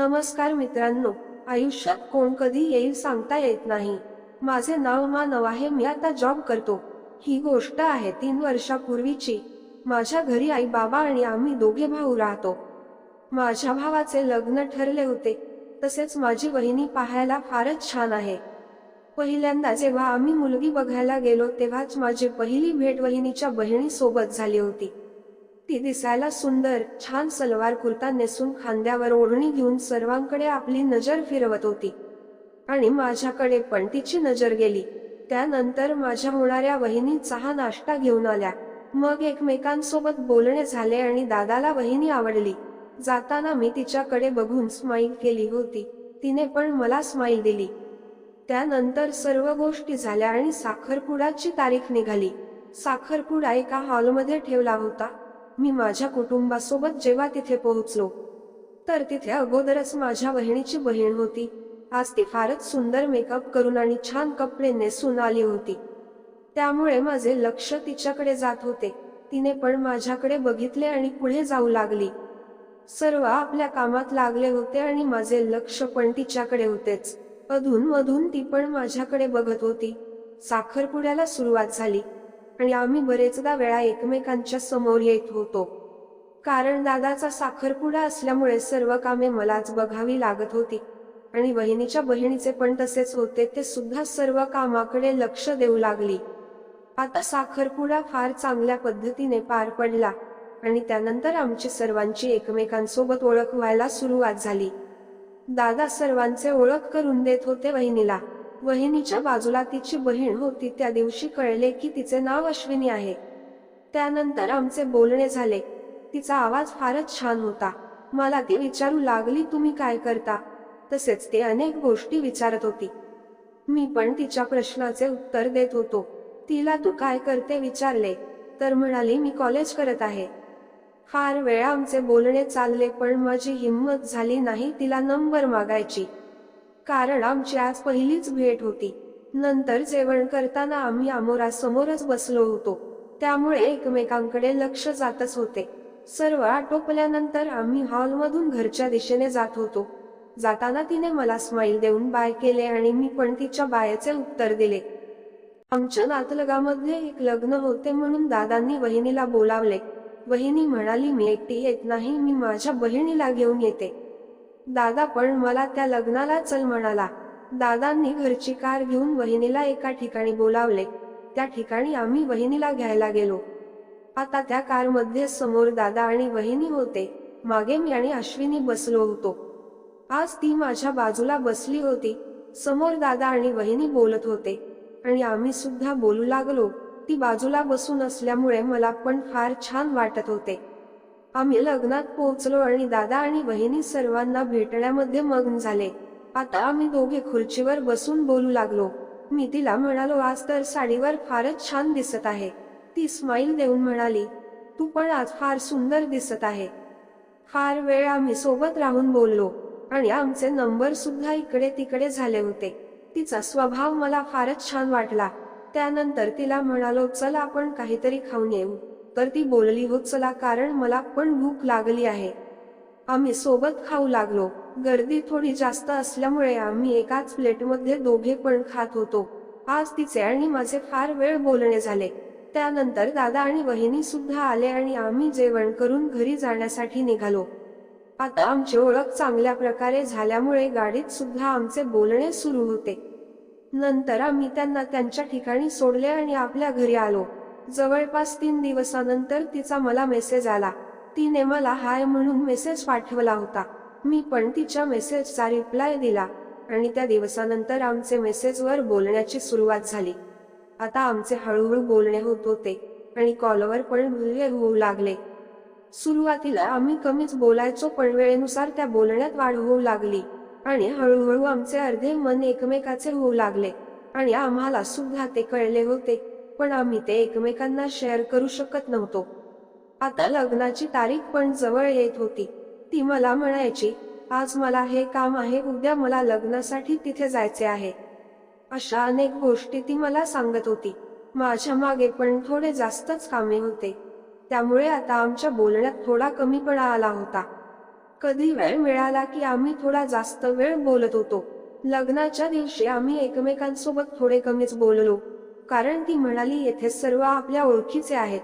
नमस्कार मित्रांनो. आयुष्यात कोण कधी येईल सांगता येत नाही. माझे नाव मानव आहे मी आता जॉब करतो. ही गोष्ट आहे तीन वर्षापूर्वीची. माझ्या घरी आई बाबा आणि आम्ही दोघे भाऊ राहतो. माझ्या भावाचे लग्न ठरले होते. तसेच माझी वहिनी पाहायला फारच छान आहे. पहिल्यांदा जेव्हा आम्ही मुलगी बघायला गेलो तेव्हाच माझी पहिली भेट वहिनीच्या बहिणीसोबत झाली होती. ती दिसायला सुंदर छान सलवार कुर्ता नेसून खांद्यावर ओढणी घेऊन सर्वांकडे आपली नजर फिरवत होती. आणि माझ्याकडे पण तिची नजर गेली. त्यानंतर माझ्या होणाऱ्या वहिनी चहा नाश्ता घेऊन आल्या. मग एकमेकांसोबत बोलणे झाले आणि दादाला वहिनी आवडली. जाताना मी तिच्याकडे बघून स्माईल केली होती. तिने पण मला स्माईल दिली. त्यानंतर सर्व गोष्टी झाल्या आणि साखरपुडाची तारीख निघाली. साखरपुडा एका हॉलमध्ये ठेवला होता. मी माझ्या कुटुंबासोबत जेव्हा तिथे पोहोचलो तर तिथे अगोदरच माझ्या बहिणीची बहीण होती. आज ती फारच सुंदर मेकअप करून आणि छान कपडे नेसून आली होती. त्यामुळे माझे लक्ष तिच्याकडे जात होते. तिने पण माझ्याकडे बघितले आणि पुढे जाऊ लागली. सर्व आपल्या कामात लागले होते आणि माझे लक्ष पण तिच्याकडे होतेच. अधून मधून ती पण माझ्याकडे बघत होती. साखरपुड्याला सुरुवात झाली. आणि आम्ही बरेचदा वेळा एकमेकांच्या समोर येत होतो. कारण दादाचा साखरपुडा असल्यामुळे सर्व कामे मलाच बघावी लागत होती. आणि बहिणीच्या बहिणीचे पण तसेच होते ते सुद्धा सर्व कामाकडे लक्ष देऊ लागली. आता साखरपुडा फार चांगल्या पद्धतीने पार पडला आणि त्यानंतर आमची सर्वांची एकमेकांसोबत ओळख व्हायला सुरुवात झाली. दादा सर्वांचे ओळख करून देत होते बहिणीला वहिनीच्या बाजूला तिची बहीण होती त्या दिवशी कळले की तिचे नाव अश्विनी आहे. त्यानंतर आमचे बोलणे झाले. तिचा आवाज फारच छान होता. मला ती विचारू लागली तुम्ही काय करता? तसेच ते अनेक गोष्टी विचारत होती. मी पण तिच्या प्रश्नाचे उत्तर देत होतो. तिला तू काय करते? विचारले. तर म्हणाली मी कॉलेज करत आहे. फार वेळा आमचे बोलणे चालले पण माझी हिंमत झाली नाही तिला नंबर मागायची. कारण आमची आज पहिलीच भेट होती. नंतर जेवण करताना आम्ही आमोरासमोरच बसलो होतो. त्यामुळे एकमेकांकडे लक्ष जातच होते. सर्व आटोपल्यानंतर आम्ही हॉलमधून घरच्या दिशेने जात होतो. जाताना तिने मला स्माईल देऊन बाय केले आणि मी पण तिच्या बायाचे उत्तर दिले. आमच्या नातलगामध्ये एक लग्न होते म्हणून दादांनी वहिनीला बोलावले. वहिनी म्हणाली मी एकटी येत नाही मी माझ्या बहिणीला घेऊन येते. दादा पण मला त्या लग्नाला चल म्हणाला. दादांनी घरची कार घेऊन वहिनीला एका ठिकाणी बोलावले. त्या ठिकाणी आम्ही वहिनीला घ्यायला गेलो. आता त्या कारमध्ये समोर दादा आणि वहिनी होते. मागे मी आणि अश्विनी बसलो होतो. आज ती माझ्या बाजूला बसली होती. समोर दादा आणि वहिनी बोलत होते. आणि आम्ही सुद्धा बोलू लागलो. ती बाजूला बसून असल्यामुळे मला पण फार छान वाटत होते. आम्ही लग्नात पोहोचलो आणि दादा आणि बहिणी सर्वांना भेटण्यामध्ये मग्न झाले. आता आम्ही दोघे खुर्चीवर बसून बोलू लागलो. मी तिला म्हणालो आज तर साडीवर फारच छान दिसत आहे. ती स्माईल देऊन म्हणाली तू पण आज फार सुंदर दिसत आहे. फार वेळ आम्ही सोबत राहून बोललो आणि आमचे नंबर सुद्धा इकडे तिकडे झाले होते. तिचा स्वभाव मला फारच छान वाटला. त्यानंतर तिला म्हणालो चल आपण काहीतरी खाऊन येऊ. तर ती बोलली हो चला कारण मला पण भूक लागली आहे. आम्ही सोबत खाऊ लागलो. गर्दी थोडी जास्त असल्यामुळे आम्ही एकाच प्लेटमध्ये दोघे पण खात होतो. आज तिचे आणि माझे फार वेळ बोलणे झाले. त्यानंतर दादा आणि वहिनी सुद्धा आले आणि आम्ही जेवण करून घरी जाण्यासाठी निघालो. आता आमची ओळख चांगल्या प्रकारे झाल्यामुळे गाडीत सुद्धा आमचे बोलणे सुरू होते. नंतर आम्ही त्यांना त्यांच्या ठिकाणी सोडले आणि आपल्या घरी आलो. जवळपास तीन दिवसानंतर तिचा मला मेसेज आला. तिने मला हाय म्हणून मेसेज पाठवला होता. मी पण तिच्या मेसेजचा रिप्लाय दिला आणि त्या दिवसानंतर आमचे मेसेजवर बोलण्याची सुरुवात झाली. आता आमचे हळूहळू बोलणे होत होते आणि कॉलवर पण बोलणे होऊ लागले. सुरुवातीला आम्ही कमीच बोलायचो पण वेळेनुसार त्या बोलण्यात वाढ होऊ लागली आणि हळूहळू आमचे अर्धे मन एकमेकाचे होऊ लागले आणि आम्हाला सुद्धा ते कळले होते पण आम्ही ते एकमेकांना शेअर करू शकत नव्हतो. आता लग्नाची तारीख पण जवळ येत होती. ती मला म्हणायची आज मला हे काम आहे उद्या मला लग्नासाठी तिथे जायचे आहे. अशा अनेक गोष्टी ती मला सांगत होती. माझ्या मागे पण थोडे जास्तच कामे होते. त्यामुळे आता आमच्या बोलण्यात थोडा कमीपणा आला होता. कधी वेळ मिळाला की आम्ही थोडा जास्त वेळ बोलत होतो. लग्नाच्या दिवशी आम्ही एकमेकांसोबत थोडे कमीच बोललो. कारण ती म्हणाली येथे सर्व आपल्या ओळखीचे आहेत.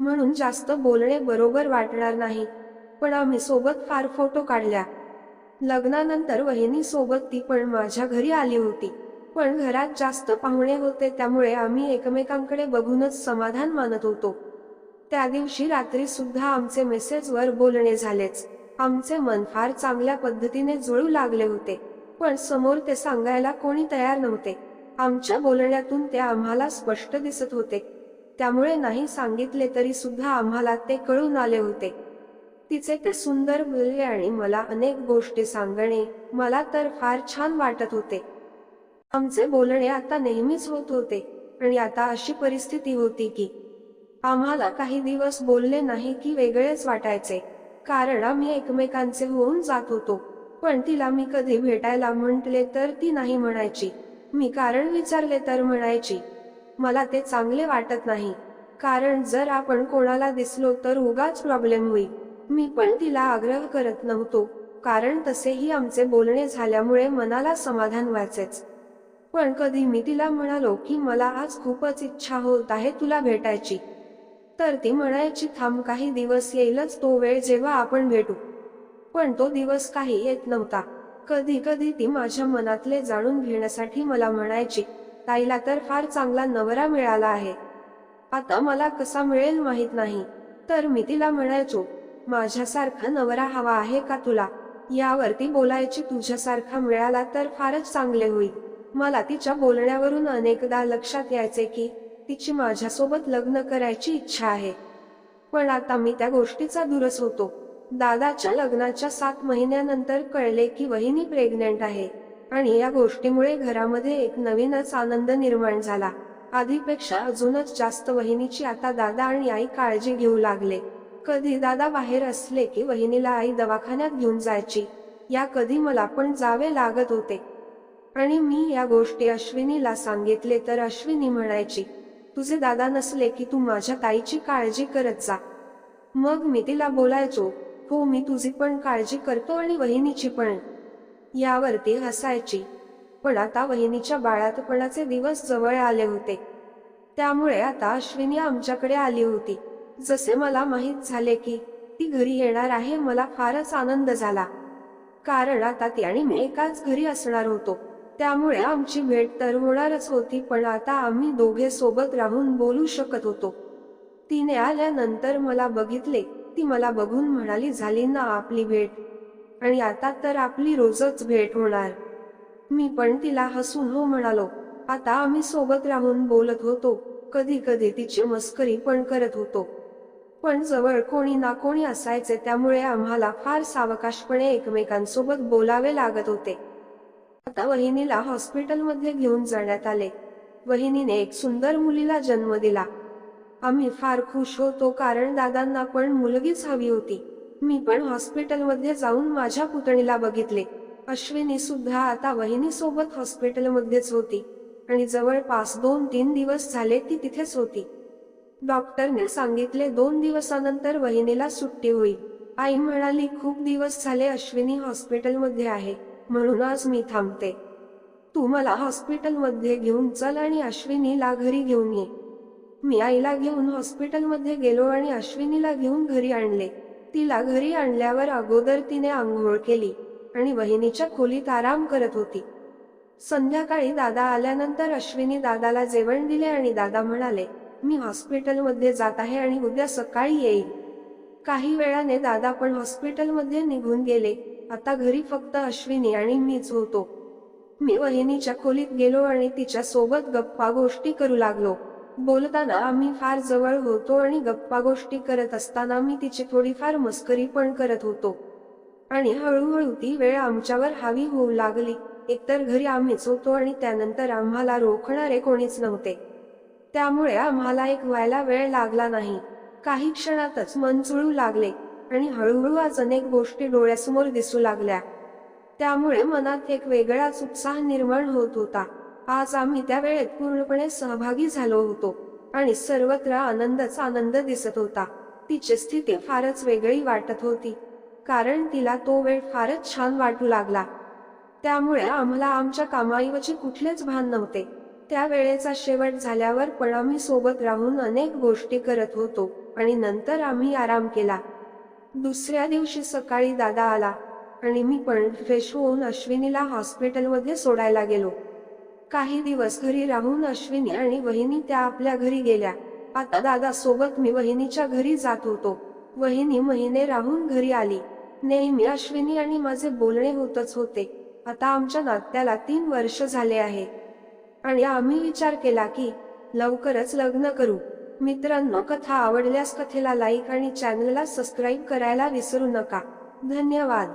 म्हणून जास्त बोलणे बरोबर वाटणार नाही. पण आम्ही सोबत फार फोटो काढल्या. लग्नानंतर वहिनी सोबत ती पण माझ्या घरी आली होती. पण घरात जास्त पाहुणे होते त्यामुळे आम्ही एकमेकांकडे बघूनच समाधान मानत होतो. त्या दिवशी रात्री सुद्धा आमचे मेसेजवर बोलणे झालेच. आमचे मन फार चांगल्या पद्धतीने जुळू लागले होते. पण समोर ते सांगायला कोणी तयार नव्हते. आमच्या बोलण्यातून ते आम्हाला स्पष्ट दिसत होते. त्यामुळे नाही सांगितले तरी सुद्धा आम्हाला ते कळून आले होते. तिचे ते सुंदर बोलले आणि मला अनेक गोष्टी सांगणे मला तर फार छान वाटत होते. आमचे बोलणे आता नेहमीच होत होते आणि आता अशी परिस्थिती होती की आम्हाला काही दिवस बोलले नाही की वेगळेच वाटायचे कारण आम्ही एकमेकांचे होऊन जात होतो पण तिला मी कधी भेटायला म्हटले तर ती नाही म्हणायची. मी कारण विचारले तर म्हणायची. मला ते चांगले वाटत नाही. कारण जर आपण कोणाला दिसलो तर उगाच प्रॉब्लेम होईल. मी पण तिला आग्रह करत नव्हतो. कारण तसेही आमचे बोलणे झाल्यामुळे मनाला समाधान व्हायचेच. पण कधी मी तिला म्हणालो की मला आज खूपच इच्छा होत आहे तुला भेटायची. तर ती म्हणायची थांब काही दिवस येईलच तो वेळ जेव्हा आपण भेटू. पण तो दिवस काही येत नव्हता. कधी कधी ती माझ्या मनातले जाणून घेण्यासाठी मला म्हणायची ताईला तर फार चांगला नवरा मिळाला आहे. आता मला कसा मिळेल माहीत नाही. तर मी तिला म्हणायचो माझ्यासारखा नवरा हवा आहे का तुला? यावरती बोलायची तुझ्यासारखा मिळाला तर फारच चांगले होईल. मला तिच्या बोलण्यावरून अनेकदा लक्षात यायचे की तिची माझ्यासोबत लग्न करायची इच्छा आहे. पण आता मी त्या गोष्टीचा दुरस होतो. दादाच्या लग्नाच्या सात महिन्यानंतर कळले की वहिनी प्रेग्नेंट आहे आणि या गोष्टीमुळे घरामध्ये एक नवीनच आनंद निर्माण झाला. आधीपेक्षा अजूनच जास्त वहिनीची आता दादा आणि आई काळजी घेऊ लागले. कधी दादा बाहेर असले की वहिनीला आई दवाखान्यात घेऊन जायची. या कधी मला पण जावे लागत होते. आणि मी या गोष्टी अश्विनीला सांगितले तर अश्विनी म्हणायची तुझे दादा नसले की तू माझ्या ताईची काळजी करत जा. मग मी तिला बोलायचो हो मी तुझी पण काळजी करतो आणि वहिनीची पण. यावरती हसायची. पण आता वहिनीच्या बाळातपणाचे दिवस जवळ आले होते. त्यामुळे आता अश्विनी आमच्याकडे आली होती. जसे मला माहीत झाले की ती घरी येणार आहे मला फारच आनंद झाला. कारण आता ती आणि मी एकाच घरी असणार होतो. त्यामुळे आमची भेट तर होणारच होती पण आता आम्ही दोघे सोबत राहून बोलू शकत होतो. तिने आल्यानंतर मला बघितले. ती मला बघून म्हणाली झाली ना आपली भेट? आणि आता तर आपली रोजच भेट होणार. मी पण तिला हसून हो म्हणालो. आता आम्ही सोबत राहून बोलत होतो. कधी कधी तिची मस्करी पण करत होतो. पण जवळ कोणी ना कोणी असायचे त्यामुळे आम्हाला फार सावकाशपणे एकमेकांसोबत बोलावे लागत होते. आता वहिनीला हॉस्पिटलमध्ये घेऊन जाण्यात आले. वहिनीने एक सुंदर मुलीला जन्म दिला. आम्ही फार खुश होतो कारण दादांना पण मुलगीच हवी होती. मी पण हॉस्पिटलमध्ये जाऊन माझ्या पुतणीला बघितले. अश्विनी सुद्धा आता वहिनीसोबत हॉस्पिटलमध्येच होती. आणि जवळपास दोन तीन दिवस झाले ती तिथेच होती. डॉक्टरने सांगितले दोन दिवसानंतर वहिनीला सुट्टी होईल. आई म्हणाली खूप दिवस झाले अश्विनी हॉस्पिटलमध्ये आहे. म्हणून आज मी थांबते. तू मला हॉस्पिटलमध्ये घेऊन चल आणि अश्विनीला घरी घेऊन ये. मी आईला घेऊन हॉस्पिटलमध्ये गेलो आणि अश्विनीला घेऊन घरी आणले. तिला घरी आणल्यावर अगोदर तिने आंघोळ केली आणि वहिनीच्या खोलीत आराम करत होती. संध्याकाळी दादा आल्यानंतर अश्विनी दादाला जेवण दिले आणि दादा म्हणाले मी हॉस्पिटलमध्ये जात आहे आणि उद्या सकाळी येईल. काही वेळाने दादा पण हॉस्पिटलमध्ये निघून गेले. आता घरी फक्त अश्विनी आणि मीच होतो. मी वहिनीच्या खोलीत गेलो आणि तिच्या सोबत गप्पा गोष्टी करू लागलो. बोलताना आम्ही फार जवळ होतो आणि गप्पा गोष्टी करत असताना मी तिची थोडीफार मस्करी पण करत होतो. आणि हळूहळू ती वेळ आमच्यावर हावी होऊ लागली. एकतर घरी आम्हीच होतो आणि त्यानंतर आम्हाला रोखणारे कोणीच नव्हते. त्यामुळे आम्हाला एक व्हायला वेळ लागला नाही. काही क्षणातच मन चुळू लागले आणि हळूहळू आज अनेक गोष्टी डोळ्यासमोर दिसू लागल्या. त्यामुळे मनात एक वेगळाच उत्साह निर्माण होत होता. आज आम्ही त्या वेळेत पूर्णपणे सहभागी झालो होतो आणि सर्वत्र आनंदच आनंद दिसत होता. तिची स्थिती फारच वेगळी वाटत होती. कारण तिला तो वेळ फारच छान वाटू लागला. त्यामुळे आम्हाला आमच्या कामाऐवजी कुठलेच भान नव्हते. त्या वेळेचा शेवट झाल्यावर पण आम्ही सोबत राहून अनेक गोष्टी करत होतो आणि नंतर आम्ही आराम केला. दुसऱ्या दिवशी सकाळी दादा आला आणि मी पण फ्रेश होऊन अश्विनीला हॉस्पिटलमध्ये सोडायला गेलो. काही दिवस घरी राहून अश्विनी आणि वहिनी त्या आपल्या घरी गेल्या. आता दादा सोबत मी वहिनीच्या घरी जात होतो. वहिनी महिने राहून घरी आली. नेहमी अश्विनी आणि माझे बोलणे होतच होते. आता आमच्या नात्याला तीन वर्ष झाले आहे. आणि आम्ही विचार केला की लवकरच लग्न करू. मित्रांनो कथा आवडल्यास कथेला लाईक आणि चॅनलला सबस्क्राईब करायला विसरू नका. धन्यवाद.